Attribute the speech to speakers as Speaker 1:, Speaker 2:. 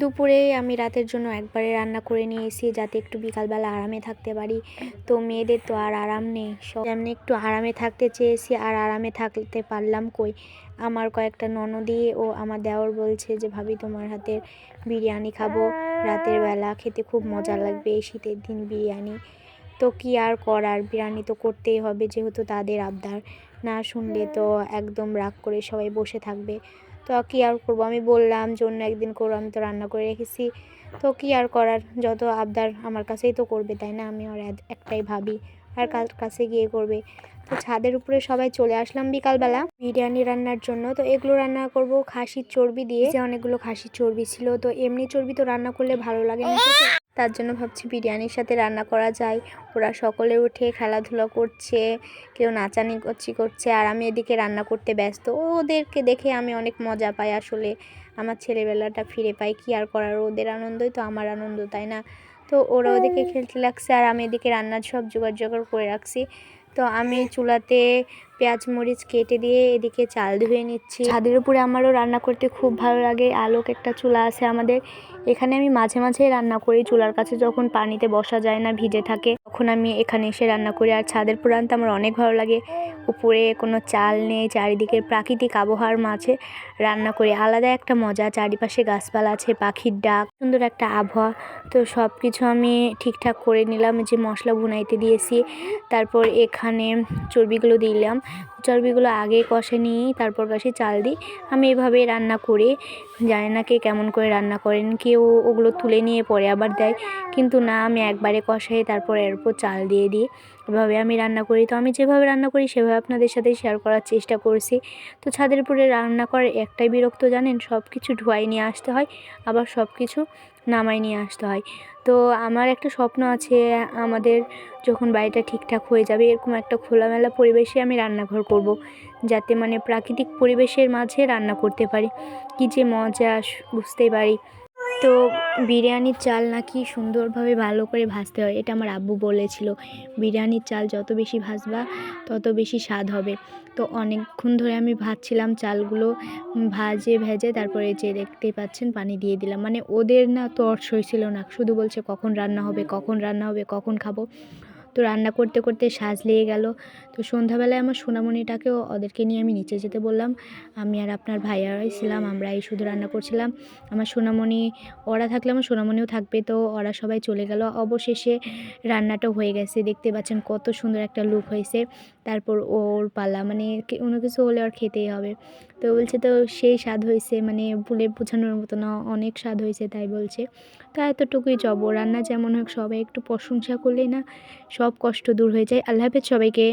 Speaker 1: দুপুরে আমি রাতের জন্য একবারে রান্না করে নিয়ে এসি যাতে একটু বিকালবেলা আরামে থাকতে পারি। তো মেয়েদের তো আর আরাম নেই। সব এমনি একটু আরামে থাকতে চেয়েছি, আর আরামে থাকতে পারলাম কই? আমার কয়েকটা ননদি ও আমার দেওর বলছে যে, ভাবি, তোমার হাতের বিরিয়ানি খাব। রাতের বেলা খেতে খুব মজা লাগবে এই শীতের দিন বিরিয়ানি। তো কি আর করার? বিরিয়ানি তো করতেই হবে যেহেতু তাদের আবদার। না শুনলে তো একদম রাগ করে সবাই বসে থাকবে। তো কী আর করব? আমি বললাম যে অন্য একদিন করব আমি তো রান্না করে রেখেছি। তো কী আর করার? যত আবদার আমার কাছেই তো করবে, তাই না? আমি আর একটাই ভাবি আর কার কাছে গিয়ে করবে। তো ছাদের উপরে সবাই চলে আসলাম বিকালবেলা বিরিয়ানি রান্নার জন্য। তো এগুলো রান্না করব, খাসির চর্বি দিয়ে। যে অনেকগুলো খাসির চর্বি ছিল, তো এমনি চর্বি তো রান্না করলে ভালো লাগে না। তার জন্য ভাবছি বিরিয়ানির সাথে রান্না করা যায়। ওরা সকলে উঠে খেলাধুলা করছে কেউ নাচানি করছি করছে আর আমি এদিকে রান্না করতে ব্যস্ত। ওদেরকে দেখে আমি অনেক মজা পাই আসলে। আমার ছেলেবেলাটা ফিরে পাই কি আর করার? ওদের আনন্দই তো আমার আনন্দ তাই না? তো ওরা ওদিকে খেলতে লাগছে আর আমি এদিকে রান্নার সব জোগাড় জোগাড় করে রাখছি। তো আমি চুলাতে পেঁয়াজ, মরিচ কেটে দিয়ে এদিকে চাল ধুয়ে নিচ্ছি। ছাদের উপরে আমারও রান্না করতে খুব ভালো লাগে। আলোক একটা চুলা আছে আমাদের। এখানে আমি মাঝে মাঝে রান্না করি। চুলার কাছে যখন পানিতে বসা যায় না, ভিজে থাকে, তখন আমি এখানে এসে রান্না করি। আর ছাদের উপর আমার অনেক ভালো লাগে। উপরে কোনো চাল নেই চারিদিকের প্রাকৃতিক আবহাওয়ার মাঝে রান্না করি। আলাদা একটা মজা, চারিপাশে গাছপালা আছে, পাখির ডাক, সুন্দর একটা আবহাওয়া। তো সব কিছু আমি ঠিকঠাক করে নিলাম। যে মশলা ভুনাইতে দিয়েছি, তারপর এখানে চর্বিগুলো দিলাম। Wow চর্বিগুলো আগে কষে নিয়ে তারপর পাশে চাল দিই। আমি এভাবে রান্না করে। জানি না কে কেমন করে রান্না করেন, কেউ ওগুলো তুলে নিয়ে পরে আবার দেয়। কিন্তু না, আমি একবারে কষাই, তারপর এর উপর চাল দিয়ে দিই। এভাবে আমি রান্না করি। তো আমি যেভাবে রান্না করি, সেভাবে আপনাদের সাথে শেয়ার করার চেষ্টা করছি। তো ছাদের উপরে রান্না করার একটাই বিরক্ত জানেন সব কিছু ধোয়াই নিয়ে আসতে হয়, আবার সব কিছু নামাই নিয়ে আসতে হয়। তো আমার একটা স্বপ্ন আছে, আমাদের যখন বাড়িটা ঠিকঠাক হয়ে যাবে, এরকম একটা খোলামেলা পরিবেশে আমি রান্নাঘর করব। যাতে মানে প্রাকৃতিক পরিবেশের মাঝে রান্না করতে পারি। কী যে মজা বুঝতে পারি। তো বিরিয়ানির চাল নাকি সুন্দরভাবে ভালো করে ভাজতে হয়, এটা আমার আব্বু বলেছিল। বিরিয়ানির চাল যত বেশি ভাজবা, তত বেশি স্বাদ হবে। তো অনেকক্ষণ ধরে আমি ভাজছিলাম চালগুলো, ভাজে ভেজে তারপরে যে দেখতে পাচ্ছেন, পানি দিয়ে দিলাম। মানে ওদের না তর্স হয়েছিল না, শুধু বলছে কখন রান্না হবে, কখন রান্না হবে, কখন খাব। তো রান্না করতে করতে সাজ লেগে গেল। তো সন্ধ্যাবেলায় আমার সোনামণিটাকেও ওদেরকে নিয়ে আমি নিচে যেতে বললাম। আমি আর আপনার ভাইয়ারাই ছিলাম আমরা এই শুধু রান্না করছিলাম। আমার সোনামণি, ওরা থাকলে আমার সোনামণিও থাকবে। তো ওরা সবাই চলে গেল। অবশেষে রান্নাটা হয়ে গেছে। দেখতে পাচ্ছেন কত সুন্দর একটা লুক হয়েছে। তারপর ওর পালা মানে অন্য কিছু হলে আর খেতেই হবে। তো বলছে তো সেই স্বাদ হয়েছে মানে ভুলে বোঝানোর মতো না, অনেক স্বাদ হয়েছে তাই বলছে। তা এতটুকুই জব, রান্না যেমন হোক সবাই একটু প্রশংসা করলেই না সব কষ্ট দূর হয়ে যায়। আল্লাহ হাফেজ সবাইকে।